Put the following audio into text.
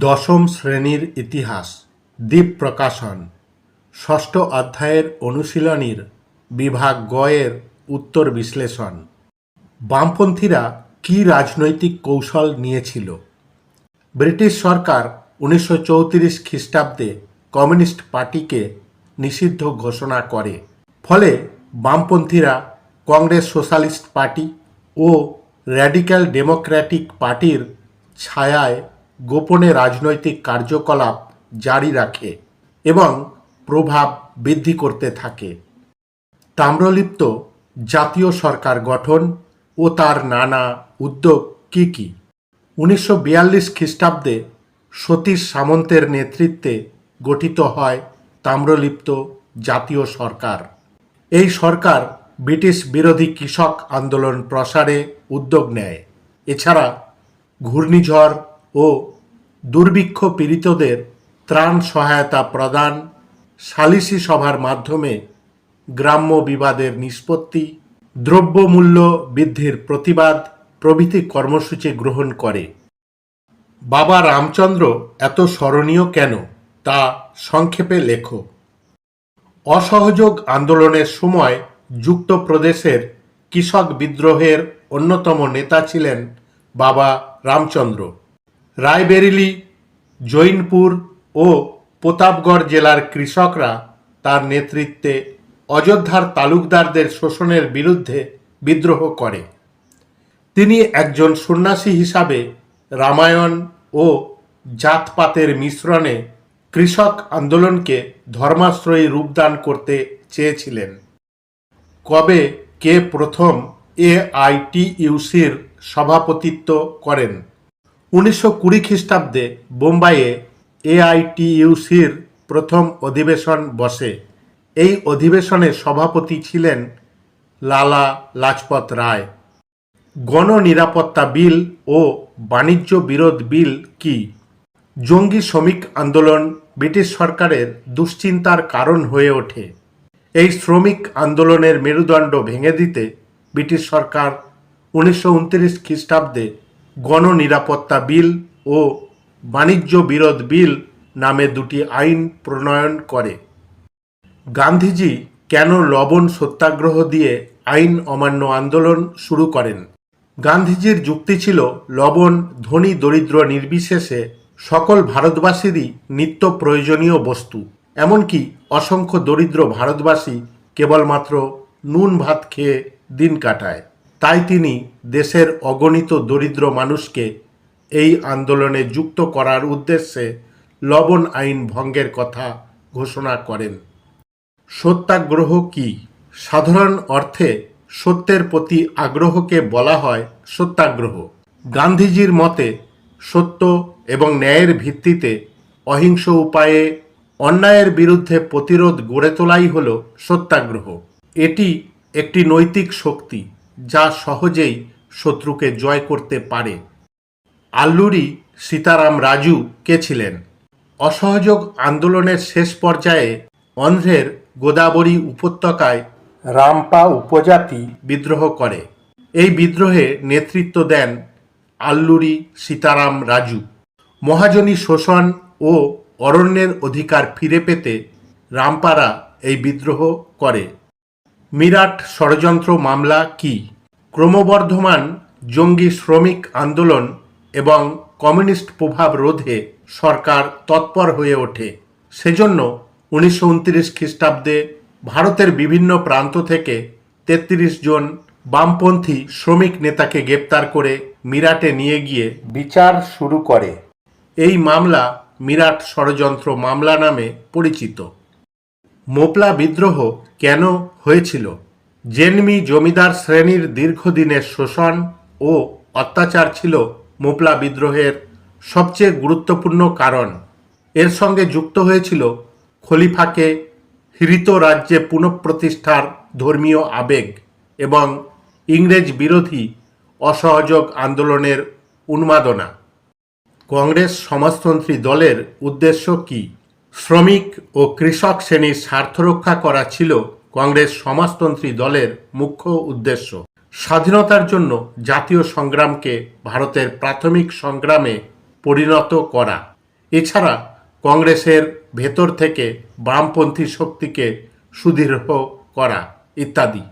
দশম শ্রেণির ইতিহাস, দ্বীপ প্রকাশন, ষষ্ঠ অধ্যায়ের অনুশীলনীর বিভাগ গয়ের উত্তর বিশ্লেষণ। বামপন্থীরা কী রাজনৈতিক কৌশল নিয়েছিল? ব্রিটিশ সরকার উনিশশো চৌত্রিশ খ্রিস্টাব্দে কমিউনিস্ট পার্টিকে নিষিদ্ধ ঘোষণা করে। ফলে বামপন্থীরা কংগ্রেস সোশ্যালিস্ট পার্টি ও র্যাডিক্যাল ডেমোক্র্যাটিক পার্টির ছায়ায় গোপনে রাজনৈতিক কার্যকলাপ জারি রাখে এবং প্রভাব বৃদ্ধি করতে থাকে। তাম্রলিপ্ত জাতীয় সরকার গঠন ও তার নানা উদ্যোগ কী কী? উনিশশো বিয়াল্লিশ খ্রিস্টাব্দে সতীশ সামন্তের নেতৃত্বে গঠিত হয় তাম্রলিপ্ত জাতীয় সরকার। এই সরকার ব্রিটিশ বিরোধী কৃষক আন্দোলন প্রসারে উদ্যোগ নেয়। এছাড়া ঘূর্ণিঝড় ও দুর্ভিক্ষ পীড়িতদের ত্রাণ সহায়তা প্রদান সালিসি সভার মাধ্যমে গ্রাম্য বিবাদের নিষ্পত্তি, দ্রব্যমূল্য বৃদ্ধির প্রতিবাদ প্রভৃতি কর্মসূচি গ্রহণ করে। বাবা রামচন্দ্র এত স্মরণীয় কেন তা সংক্ষেপে লেখো। অসহযোগ আন্দোলনের সময় যুক্ত প্রদেশের কৃষক বিদ্রোহের অন্যতম নেতা ছিলেন বাবা রামচন্দ্র। রায়বেরিলি, জৈনপুর ও প্রতাপগড় জেলার কৃষকরা তার নেতৃত্বে অযোধ্যার তালুকদারদের শোষণের বিরুদ্ধে বিদ্রোহ করে। তিনি একজন সন্ন্যাসী হিসাবে রামায়ণ ও জাতপাতের মিশ্রণে কৃষক আন্দোলনকে ধর্মাশ্রয়ী রূপদান করতে চেয়েছিলেন। কবে কে প্রথম এআইটিইউসির সভাপতিত্ব করেন? উনিশশো কুড়ি খ্রিস্টাব্দে বোম্বাইয়ে এআইটিইউসির প্রথম অধিবেশন বসে। এই অধিবেশনে সভাপতি ছিলেন লালা লাজপত রায়। গণনিরাপত্তা বিল ও বাণিজ্য বিরোধ বিল কি? জঙ্গি শ্রমিক আন্দোলন ব্রিটিশ সরকারের দুশ্চিন্তার কারণ হয়ে ওঠে। এই শ্রমিক আন্দোলনের মেরুদণ্ড ভেঙে দিতে ব্রিটিশ সরকার উনিশশো উনত্রিশ খ্রিস্টাব্দে গণনিরাপত্তা বিল ও বাণিজ্য বিরোধ বিল নামে দুটি আইন প্রণয়ন করে। গান্ধীজি কেন লবণ সত্যাগ্রহ দিয়ে আইন অমান্য আন্দোলন শুরু করেন? গান্ধীজির যুক্তি ছিল, লবণ ধনী দরিদ্র নির্বিশেষে সকল ভারতবাসীরই নিত্য প্রয়োজনীয় বস্তু। এমনকি অসংখ্য দরিদ্র ভারতবাসী কেবলমাত্র নুন ভাত খেয়ে দিন কাটায়। তাই তিনি দেশের অগণিত দরিদ্র মানুষকে এই আন্দোলনে যুক্ত করার উদ্দেশ্যে লবণ আইন ভঙ্গের কথা ঘোষণা করেন। সত্যাগ্রহ কি? সাধারণ অর্থে সত্যের প্রতি আগ্রহকে বলা হয় সত্যাগ্রহ। গান্ধীজির মতে, সত্য এবং ন্যায়ের ভিত্তিতে অহিংস উপায়ে অন্যায়ের বিরুদ্ধে প্রতিরোধ গড়ে তোলাই হল সত্যাগ্রহ। এটি একটি নৈতিক শক্তি। যা সহজেই শত্রুকে জয় করতে পারে। আল্লুরি, সীতারাম, রাজু কে ছিলেন? অসহযোগ আন্দোলনের শেষ পর্যায়ে অন্ধ্রের গোদাবরী উপত্যকায় রামপা উপজাতি বিদ্রোহ করে। এই বিদ্রোহে নেতৃত্ব দেন আল্লুরি, সীতারাম, রাজু। মহাজনী শোষণ ও অরণ্যের অধিকার ফিরে পেতে রামপারা এই বিদ্রোহ করে। মিরাট ষড়যন্ত্র মামলা কি? ক্রমবর্ধমান জঙ্গি শ্রমিক আন্দোলন এবং কমিউনিস্ট প্রভাব রোধে সরকার তৎপর হয়ে ওঠে। সেজন্য উনিশশো উনত্রিশ খ্রিস্টাব্দে ভারতের বিভিন্ন প্রান্ত থেকে তেত্রিশ জন বামপন্থী শ্রমিক নেতাকে গ্রেপ্তার করে মিরাটে নিয়ে গিয়ে বিচার শুরু করে। এই মামলা মিরাট ষড়যন্ত্র মামলা নামে পরিচিত। মোপলা বিদ্রোহ কেন হয়েছিল? জেনমি জমিদার শ্রেণির দীর্ঘদিনের শোষণ ও অত্যাচার ছিল মোপলা বিদ্রোহের সবচেয়ে গুরুত্বপূর্ণ কারণ। এর সঙ্গে যুক্ত হয়েছিল খলিফাকে হৃত রাজ্যে পুনঃপ্রতিষ্ঠার ধর্মীয় আবেগ এবং ইংরেজ বিরোধী অসহযোগ আন্দোলনের উন্মাদনা। কংগ্রেস সমাজতন্ত্রী দলের উদ্দেশ্য কি? শ্রমিক ও কৃষক শ্রেণির স্বার্থ রক্ষা করা ছিল কংগ্রেস সমাজতন্ত্রী দলের মুখ্য উদ্দেশ্য। স্বাধীনতার জন্য জাতীয় সংগ্রামকে ভারতের প্রাথমিক সংগ্রামে পরিণত করা। এছাড়া কংগ্রেসের ভেতর থেকে বামপন্থী শক্তিকে সুদৃঢ় করা ইত্যাদি।